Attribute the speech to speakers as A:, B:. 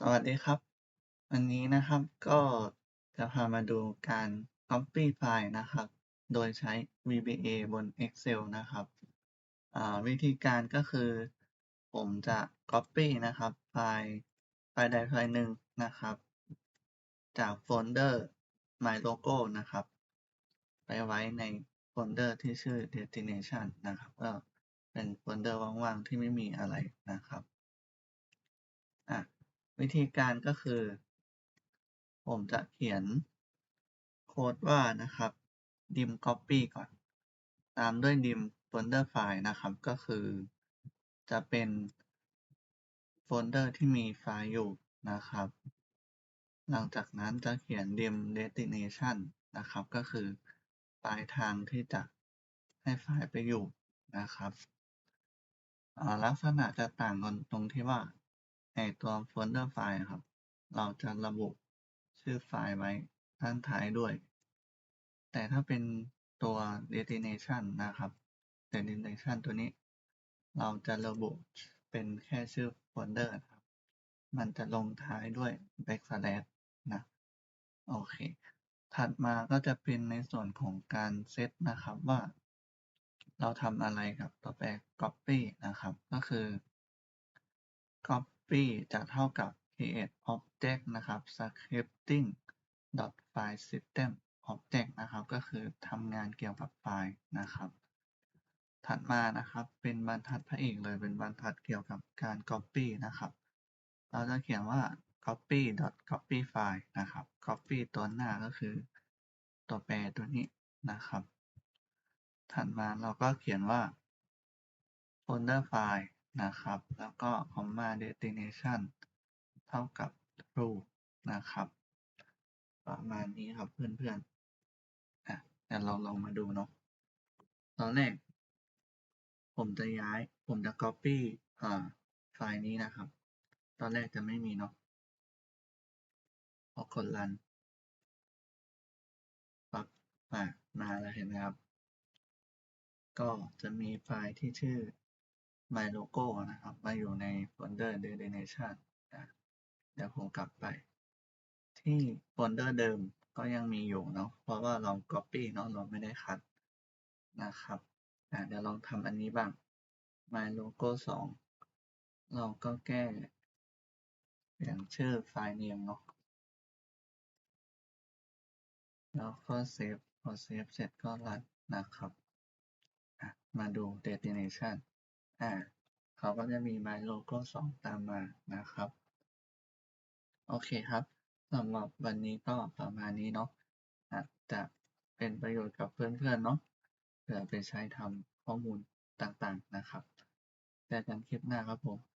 A: สวัสดีครับ วันนี้นะครับก็จะพามาดูการ Copy ไฟล์นะครับ โดยใช้ VBA บน Excel นะครับวิธีการก็คือ ผมจะ Copy นะครับไฟล์ไฟล์ใดไฟล์หนึ่งนะครับ จากโฟลเดอร์ My Logo นะครับ ไปไว้ในโฟลเดอร์ที่ชื่อ Destination นะครับก็เป็นโฟลเดอร์ว่างๆที่ไม่มีอะไรนะครับอะ วิธีการก็คือ ผมจะเขียนโค้ดว่านะครับ dim copy ก่อน ตามด้วย dim folder file นะครับ ก็คือจะเป็นโฟลเดอร์ที่มีไฟล์อยู่นะครับ หลังจากนั้นจะเขียน dim destination นะครับ ก็คือปลายทางที่จะให้ไฟล์ไปอยู่นะครับลักษณะจะต่างกันตรงที่ว่า ในตัวโฟลเดอร์ไฟล์ครับ เราจะระบุชื่อไฟล์ไว้ด้านท้ายด้วย แต่ถ้าเป็นตัว destination นะครับ destination ตัวนี้ เราจะระบุเป็นแค่ชื่อโฟลเดอร์ครับ มันจะลงท้ายด้วย backslash นะ โอเค ถัดมาก็จะเป็นในส่วนของการเซตนะครับว่าเราทำอะไรกับตัวแปร copy นะครับ ก็คือ copy จะเท่ากับ create object นะครับ scripting file system object นะครับ ก็คือทำงานเกี่ยวกับไฟล์นะครับ ถัดมานะครับเป็นบรรทัดพระเอกเลยเป็นบรรทัดเกี่ยวกับการ copy นะครับ เราจะเขียนว่า copy copy file นะครับ copy ตัวหน้าก็คือตัวแปรตัวนี้นะครับ ถัดมาเราก็เขียนว่า folder file นะครับ แล้วก็ comma destination เท่ากับ true นะครับ ประมาณนี้ครับเพื่อนๆอะเดี๋ยวเราลองมาดูเนาะตอนแรก ผมจะย้าย ผมจะ copy อ่าไฟล์นี้นะครับ ตอนแรกจะไม่มีเนาะพอกด run ปั๊บอะมาแล้วเห็นไหมครับ ก็จะมีไฟล์ที่ชื่อ my logo นะครับ มาอยู่ในโฟลเดอร์ destination นะเดี๋ยวผมกลับไป ที่โฟลเดอร์เดิมก็ยังมีอยู่เนาะ เพราะว่าเรา copy เนาะ เราไม่ได้คัดนะครับอะเดี๋ยวลองทำอันนี้บ้าง my logo 2 เราก็แก้เปลี่ยนชื่อไฟล์ name เนาะ แล้วก็เซฟ พอเซฟเสร็จก็รันนะครับ มาดู destination อ่าเขาก็จะมี my logo 2 ตามมานะครับ โอเคครับสำหรับวันนี้ก็ประมาณนี้เนาะอาจจะเป็นประโยชน์กับเพื่อนๆเนาะเผื่อไปใช้ทำข้อมูลต่างๆนะครับ แต่กันคลิปหน้าครับผม